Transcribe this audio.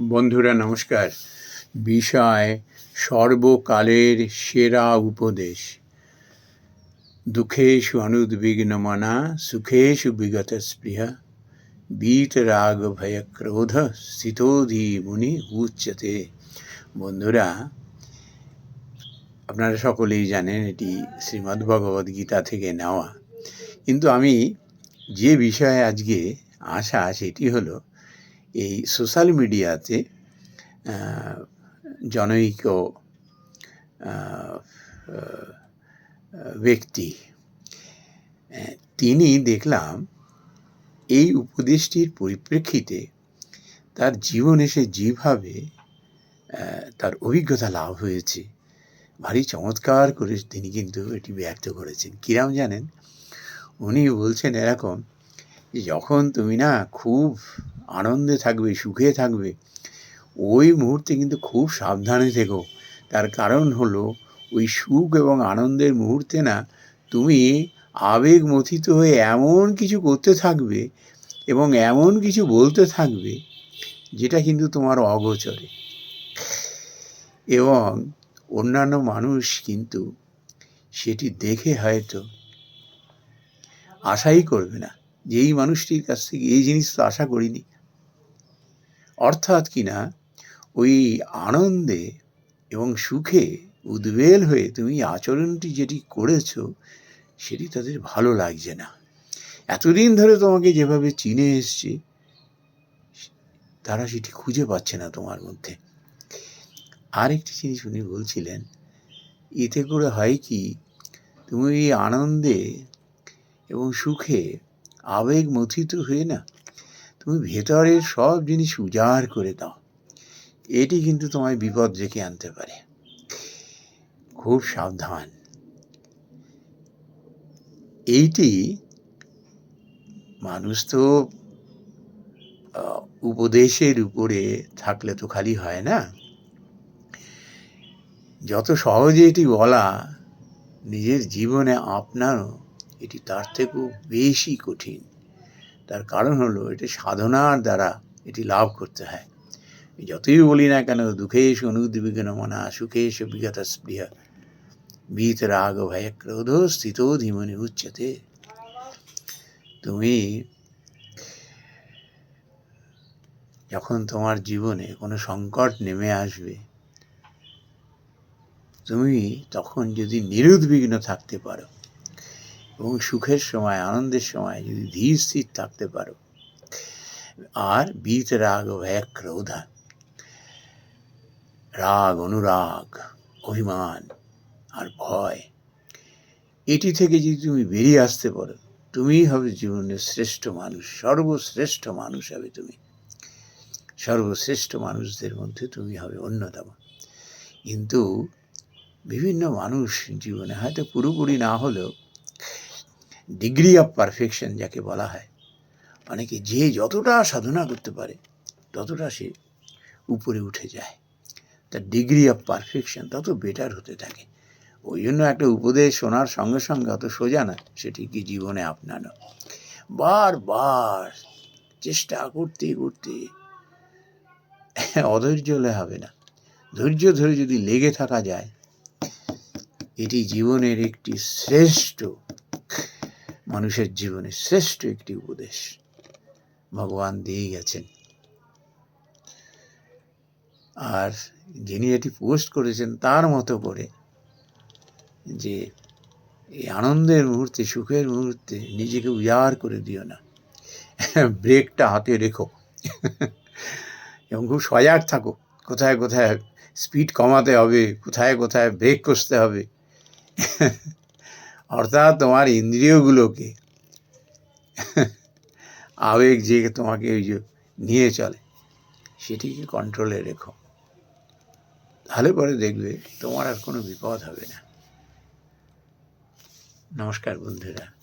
বন্ধুরা, নমস্কার। বিষয়, সর্বকালের সেরা উপদেশ। দুঃখেষু অনুদ্বিগ্নমনা, সুখেষু বিগত স্পৃহা বীত রাগ ভয় ক্রোধ স্থিতোধি মুনি উচ্চতে। বন্ধুরা, আপনারা সকলেই জানেন এটি শ্রীমদ্ গীতা থেকে নেওয়া। কিন্তু আমি যে বিষয়ে আজকে আসা সেটি হলো এই সোশ্যাল মিডিয়াতে জনৈক ব্যক্তি তিনি দেখলাম এই উপদেশটির পরিপ্রেক্ষিতে তার জীবনে সে যেভাবে তার অভিজ্ঞতা লাভ হয়েছে, ভারী চমৎকার করে তিনি কিন্তু এটি ব্যক্ত করেছেন। কিরাম জানেন? উনি বলছেন এরকম যখন তুমি না খুব আনন্দে থাকবে, সুখে থাকবে। ওই মুহূর্তে কিন্তু খুব সাবধানে থেকো। তার কারণ হলো, ওই সুখ এবং আনন্দের মুহূর্তে না, তুমি আবেগ মথিত হয়ে এমন কিছু করতে থাকবে এবং এমন কিছু বলতে থাকবে, যেটা কিন্তু তোমার অগোচরে। এবং অন্যান্য মানুষ কিন্তু সেটি দেখে হয়তো আশাই করবে না যে, এই মানুষটির কাছ থেকে এই জিনিস তো আশা করিনি। অর্থাৎ কিনা, ওই আনন্দে এবং সুখে উদ্বেল হয়ে তুমি আচরণটি যেটি করেছ, সেটি তাদের ভালো লাগছে না। এতদিন ধরে তোমাকে যেভাবে চিনে এসছে, তারা সেটি খুঁজে পাচ্ছে না তোমার মধ্যে। আরেকটি জিনিস উনি বলছিলেন, এতে করে হয় কি, তুমি আনন্দে এবং সুখে আবেগ মথিত হয়ে না তুমি ভেতরের সব জিনিস উজাড় করে দাও। এটি কিন্তু তোমায় বিপদ ডেকে আনতে পারে। খুব সাবধান। এইটি মানুষ তো উপদেশের উপরে থাকলে তো খালি হয় না। যত সহজে এটি বলা, নিজের জীবনে আপনারও এটি তার থেকেও বেশি কঠিন। তার কারণ হলো এটি সাধনার দ্বারা এটি লাভ করতে হয়। যতই বলি না কেন, দুঃখে দুঃখেশ অনুদ্বিগ্ন মনা, সুখে সুখেশ বিগত স্পৃহা। বীত রাগ ভয় ক্রোধ স্থিত, ধীমনি উচ্চতে। তুমি যখন তোমার জীবনে কোনো সংকট নেমে আসবে, তুমি তখন যদি নিরুদ্বিগ্ন থাকতে পারো এবং সুখের সময়, আনন্দের সময় যদি ধীর স্থির থাকতে পারো। আর বীত রাগ ভয় ক্রোধা। রাগ, অনুরাগ, অভিমান আর ভয়, এটি থেকে যদি তুমি বেরিয়ে আসতে পারো, তুমিই হবে জীবনের শ্রেষ্ঠ মানুষ, সর্বশ্রেষ্ঠ মানুষ হবে তুমি। সর্বশ্রেষ্ঠ মানুষদের মধ্যে তুমি হবে অন্যতম। কিন্তু বিভিন্ন মানুষ জীবনে হয়তো পুরোপুরি না হলেও ডিগ্রি অফ পারফেকশন যাকে বলা হয়। অনেকে যে যতটা সাধনা করতে পারে, ততটা সে উপরে উঠে যায়। তার ডিগ্রি অফ পারফেকশন তত বেটার হতে থাকে। ওই জন্য একটা উপদেশ শোনার সঙ্গে সঙ্গে অত সোজা না সেটি কি জীবনে আপনারও বারবার চেষ্টা করতে করতে অধৈর্য হলে হবে না। ধৈর্য ধরে যদি লেগে থাকা যায়, এটি জীবনের একটি শ্রেষ্ঠ মানুষের জীবনে শ্রেষ্ঠ একটি উপদেশ। ভগবান দিয়ে গেছেন। আর যিনি এটি পোস্ট করেছেন তার মতো করে যে এই আনন্দের মুহূর্তে, সুখের মুহূর্তে নিজেকে উজাড় করে দিও না। ব্রেকটা হাতে রেখো। এবং খুব সজাগ থাকো। কোথায় কোথায় স্পিড কমাতে হবে, কোথায় কোথায় ব্রেক কষতে হবে। অর্থাৎ তোমার ইন্দ্রিয়গুলোকে আবেগ যে তোমাকে ওই যে নিয়ে চলে, সেটিকে কন্ট্রোলে রেখো। তাহলে পরে দেখবে তোমার আর কোনো বিপদ হবে না। নমস্কার বন্ধুরা।